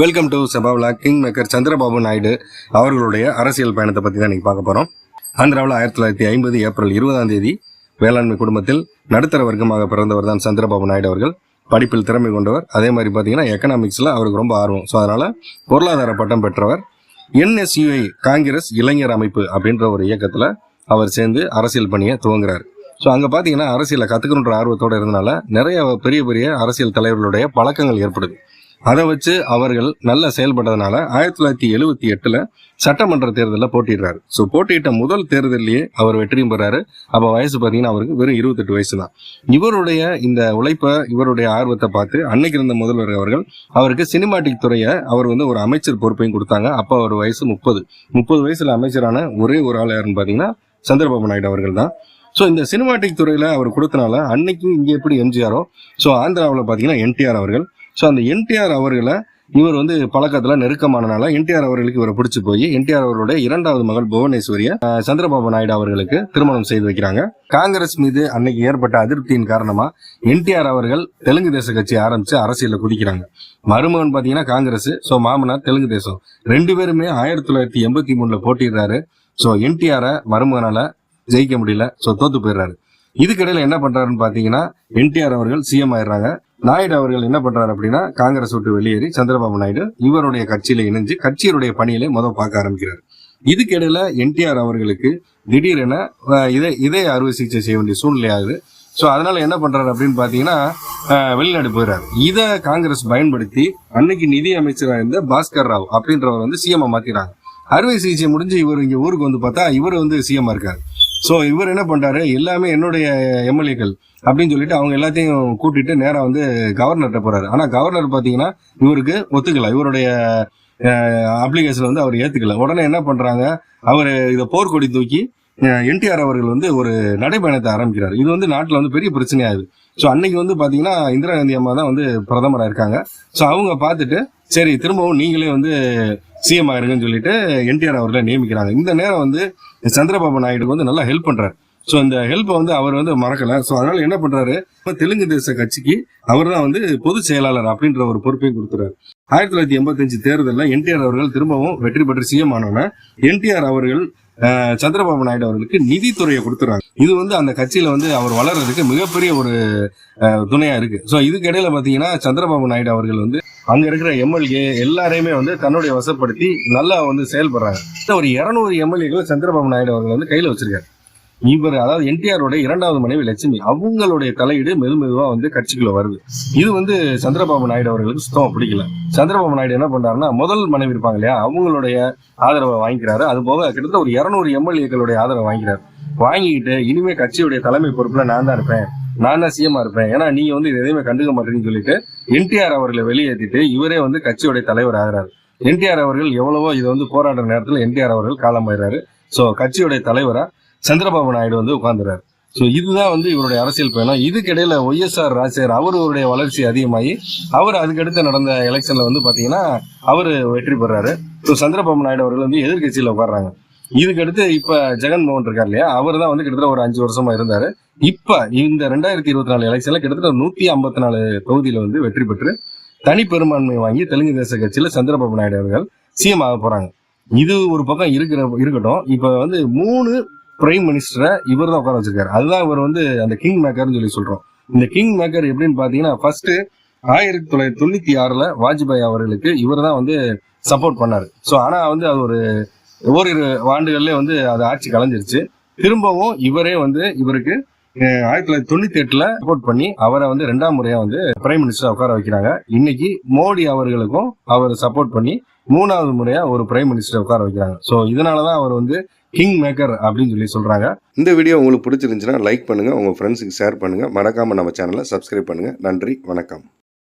Welcome to சபாவ்லா king maker Chandrababu Naidu அவர்களுடைய அரசியல் பயணத்தை பற்றி தான் நீங்கள் பார்க்க போகிறோம் ஆந்திராவில் ஆயிரத்தி தொள்ளாயிரத்தி ஐம்பது ஏப்ரல் இருபதாம் தேதி வேளாண்மை குடும்பத்தில் நடுத்தர வர்க்கமாக பிறந்தவர் தான் சந்திரபாபு நாயுடு அவர்கள். படிப்பில் திறமை கொண்டவர். அதே மாதிரி பார்த்தீங்கன்னா எக்கனாமிக்ஸில் அவருக்கு ரொம்ப ஆர்வம். ஸோ அதனால் பொருளாதார பட்டம் பெற்றவர். என்எஸ்யூஐ காங்கிரஸ் இளைஞர் அமைப்பு அப்படின்ற ஒரு இயக்கத்தில் அவர் சேர்ந்து அரசியல் பணியை துவங்குறார். ஸோ அங்கே பார்த்தீங்கன்னா அரசியலை கற்றுக்கணுன்ற ஆர்வத்தோடு இருந்தனால நிறைய பெரிய பெரிய அரசியல் தலைவர்களுடைய பழக்கங்கள் ஏற்படுது. அதை வச்சு அவர்கள் நல்லா செயல்பட்டதுனால ஆயிரத்தி தொள்ளாயிரத்தி எழுவத்தி எட்டுல சட்டமன்ற தேர்தலில் போட்டிடுறாரு. ஸோ போட்டியிட்ட முதல் தேர்தலிலேயே அவர் வெற்றியும் பெறாரு. அப்போ வயசு பார்த்தீங்கன்னா அவருக்கு வெறும் இருபத்தெட்டு வயசு தான் இவருடைய இந்த உழைப்பை இவருடைய ஆர்வத்தை பார்த்து அன்னைக்கு இருந்த முதல்வர் அவர்கள் அவருக்கு சினிமாட்டிக் துறையை அவர் வந்து ஒரு அமைச்சர் பொறுப்பையும் கொடுத்தாங்க. அப்போ அவர் வயசு முப்பது. முப்பது வயசுல அமைச்சரான ஒரே ஒரு ஆள் யாருன்னு பார்த்தீங்கன்னா சந்திரபாபு நாயுடு அவர்கள் தான் ஸோ இந்த சினிமாட்டிக் துறையில் அவர் கொடுத்தனால அன்னைக்கு இங்கே எப்படி எம்ஜிஆரோ ஸோ ஆந்திராவில் பார்த்தீங்கன்னா என்டிஆர் அவர்கள் ஸோ அந்த என்டிஆர் அவர்களை இவர் வந்து பழக்கத்தில் நெருக்கமானனால என்டிஆர் அவர்களுக்கு இவரை பிடிச்சி போய் என்டிஆர் அவர்களுடைய இரண்டாவது மகள் புவனேஸ்வரிய சந்திரபாபு நாயுடு அவர்களுக்கு திருமணம் செய்து வைக்கிறாங்க. காங்கிரஸ் மீது அன்னைக்கு ஏற்பட்ட அதிருப்தியின் காரணமா என்டிஆர் அவர்கள் தெலுங்கு தேச கட்சி ஆரம்பிச்சு அரசியலில் குதிக்கிறாங்க மருமகன் பார்த்தீங்கன்னா காங்கிரஸ் ஸோ மாமனார் தெலுங்கு தேசம். ரெண்டு பேருமே ஆயிரத்தி தொள்ளாயிரத்தி எண்பத்தி மூணுல போட்டிடுறாரு ஸோ என்டிஆரை மருமகனால ஜெயிக்க முடியல ஸோ தோத்து போயிடுறாரு. இதுக்கிடையில என்ன பண்றாருன்னு பாத்தீங்கன்னா என்டிஆர் அவர்கள் சிஎம் ஆயிடுறாங்க. நாயுடு அவர்கள் என்ன பண்றாரு அப்படின்னா காங்கிரஸ் விட்டு வெளியேறி சந்திரபாபு நாயுடு இவருடைய கட்சியில இணைஞ்சு கட்சியினுடைய பணியில முதல் பார்க்க ஆரம்பிக்கிறார். இதுக்கிடையில என்டிஆர் அவர்களுக்கு திடீரென இதை இதய அறுவை சிகிச்சை செய்ய வேண்டிய சூழ்நிலை ஆகுது. ஸோ அதனால என்ன பண்றாரு அப்படின்னு பாத்தீங்கன்னா வெளிநாடு போயிடுறாரு இதை காங்கிரஸ் பயன்படுத்தி அன்னைக்கு நிதி அமைச்சராக இருந்த பாஸ்கர் ராவ் அப்படின்றவர் வந்து சிஎம் மாத்திராங்க அறுவை சிகிச்சை முடிஞ்சு இவர் இங்க ஊருக்கு வந்து பார்த்தா இவர் வந்து சிஎம் இருக்காரு. ஸோ இவர் என்ன பண்ணுறாரு எல்லாமே என்னுடைய எம்எல்ஏக்கள் அப்படின்னு சொல்லிட்டு அவங்க எல்லாத்தையும் கூட்டிட்டு நேராக வந்து கவர்னர்கிட்ட போறாரு. ஆனால் கவர்னர் பார்த்தீங்கன்னா இவருக்கு ஒத்துக்கல. இவருடைய அப்ளிகேஷன் வந்து அவர் ஏத்துக்கல. உடனே என்ன பண்றாங்க? அவர் இதை போர்க்கொடி தூக்கி என்டிஆர் அவர்கள் வந்து ஒரு நடைபயணத்தை ஆரம்பிக்கிறார். இது வந்து நாட்டில் வந்து பெரிய பிரச்சனையாகுது. ஸோ அன்னைக்கு வந்து பார்த்தீங்கன்னா இந்திரா காந்தி அம்மா தான் வந்து பிரதமராக இருக்காங்க. ஸோ அவங்க பார்த்துட்டு சரி திரும்பவும் நீங்களே வந்து சிஎம் ஆயிருங்கன்னு சொல்லிட்டு என்டிஆர் அவர்களை நியமிக்கிறாங்க. இந்த நேரம் வந்து சந்திரபாபு நாயுடுக்கு வந்து நல்லா ஹெல்ப் பண்றாரு. ஸோ இந்த ஹெல்ப்பை வந்து அவர் வந்து மறக்கல. ஸோ அதனால என்ன பண்றாரு? இப்போ தெலுங்கு தேச கட்சிக்கு அவர் தான் வந்து பொதுச் செயலாளர் அப்படின்ற ஒரு பொறுப்பையும் கொடுத்துறாரு ஆயிரத்தி தொள்ளாயிரத்தி எண்பத்தஞ்சு தேர்தலில் என்டிஆர் அவர்கள் திரும்பவும் வெற்றி பெற்று சிஎம் ஆனோன்னா என்டிஆர் அவர்கள் சந்திரபாபு நாயுடு அவர்களுக்கு நிதித்துறையை கொடுத்துறாங்க. இது வந்து அந்த கட்சியில வந்து அவர் வளர்றதுக்கு மிகப்பெரிய ஒரு துணையா இருக்கு. ஸோ இதுக்கு இடையில பாத்தீங்கன்னா சந்திரபாபு நாயுடு அவர்கள் வந்து அங்க இருக்கிற எம்எல்ஏ எல்லாரையுமே வந்து தன்னுடைய வசப்படுத்தி நல்லா வந்து செயல்படுறாங்க. ஒரு இருநூறு எம்எல்ஏக்கள் சந்திரபாபு நாயுடு அவர்கள் வந்து கையில வச்சிருக்காரு. இவர் அதாவது என்டிஆரோட இரண்டாவது மனைவி லட்சுமி அவங்களுடைய தலையீடு மெது மெதுவா வந்து கட்சிக்குள்ள வருது. இது வந்து சந்திரபாபு நாயுடு அவர்களுக்கு சுத்தமா பிடிக்கல. சந்திரபாபு நாயுடு என்ன பண்றாருன்னா முதல் மனைவி இருப்பாங்க இல்லையா அவங்களுடைய ஆதரவை வாங்கிக்கிறாரு. அது போக கிட்டத்தட்ட ஒரு இருநூறு எம்எல்ஏக்களுடைய ஆதரவை வாங்கிக்கிறாரு. வாங்கிக்கிட்டு இனிமே கட்சியுடைய தலைமை பொறுப்புல நான் தான் இருப்பேன். நான் தான் சிஎம்மா இருப்பேன். ஏன்னா நீங்க வந்து இது எதையுமே கண்டுக்க மாட்டேன்னு சொல்லிட்டு என்டிஆர் அவர்களை வெளியேற்றிட்டு இவரே வந்து கட்சியுடைய தலைவர் ஆகிறாரு. என்டிஆர் அவர்கள் எவ்வளவோ இது வந்து போராடுற நேரத்தில் என்டிஆர் அவர்கள் காலமாயிறாரு. ஸோ கட்சியுடைய தலைவரா சந்திரபாபு நாயுடு வந்து உட்கார்ந்துறாரு. ஸோ இதுதான் வந்து இவருடைய அரசியல் பயணம். இதுக்கிடையில ஒய்எஸ்ஆர் ராஜசேகர் அவருடைய வளர்ச்சி அதிகமாகி அவர் அதுக்கடுத்து நடந்த எலெக்ஷன்ல வந்து பாத்தீங்கன்னா அவர் வெற்றி பெறாரு. ஸோ சந்திரபாபு நாயுடு அவர்கள் வந்து எதிர்கட்சியில் உட்காடுறாங்க இதுக்கடுத்து இப்ப ஜெகன்மோகன் இருக்கார் இல்லையா? அவர் தான் வந்து கிட்டத்தட்ட ஒரு அஞ்சு வருஷமா இருந்தாரு. இப்ப இந்த ரெண்டாயிரத்தி இருபத்தி நாலு எலெக்ஷன்ல கிட்டத்தட்ட நூத்தி ஐம்பத்தி நாலு தொகுதியில வந்து வெற்றி பெற்று தனி பெரும்பான்மை வாங்கி தெலுங்கு தேச கட்சியில சந்திரபாபு நாயுடு அவர்கள் சிஎம் ஆக போறாங்க. இது ஒரு பக்கம் இருக்கிற இருக்கட்டும். இப்ப வந்து மூணு பிரைம் மினிஸ்டரை இவர் தான் உட்கார வச்சிருக்காரு. அதுதான் இவர் வந்து அந்த கிங் மேக்கர்னு சொல்லி சொல்றோம். இந்த கிங் மேக்கர் எப்படின்னு பாத்தீங்கன்னா ஃபர்ஸ்ட் ஆயிரத்தி தொள்ளாயிரத்தி தொண்ணூத்தி ஆறுல வாஜ்பாய் அவர்களுக்கு இவர் தான் வந்து சப்போர்ட் பண்ணாரு. ஸோ ஆனா வந்து அது ஒரு ஓரிரு ஆண்டுகள்லேயே வந்து அது ஆட்சி கலைஞ்சிருச்சு. திரும்பவும் இவரே வந்து இவருக்கு ஆயிரத்தி தொள்ளாயிரத்தி தொண்ணூத்தி எட்டுல சப்போர்ட் பண்ணி அவரை வந்து ரெண்டாம் முறையா வந்து பிரைம் மினிஸ்டர் உட்கார வைக்கிறாங்க. இன்னைக்கு மோடி அவர்களுக்கும் அவர் சப்போர்ட் பண்ணி மூணாவது முறையா ஒரு பிரைம் மினிஸ்டர் உட்கார வைக்கிறாங்க. ஸோ இதனாலதான் அவர் வந்து கிங் மேக்கர் அப்படின்னு சொல்லி சொல்றாங்க. இந்த வீடியோ உங்களுக்கு பிடிச்சிருந்துச்சுன்னா லைக் பண்ணுங்கள் உங்கள் ஃப்ரெண்ட்ஸுக்கு ஷேர் பண்ணுங்க. மறக்காமல் நம்ம சேனலை சப்ஸ்கிரைப் பண்ணுங்கள் நன்றி வணக்கம்.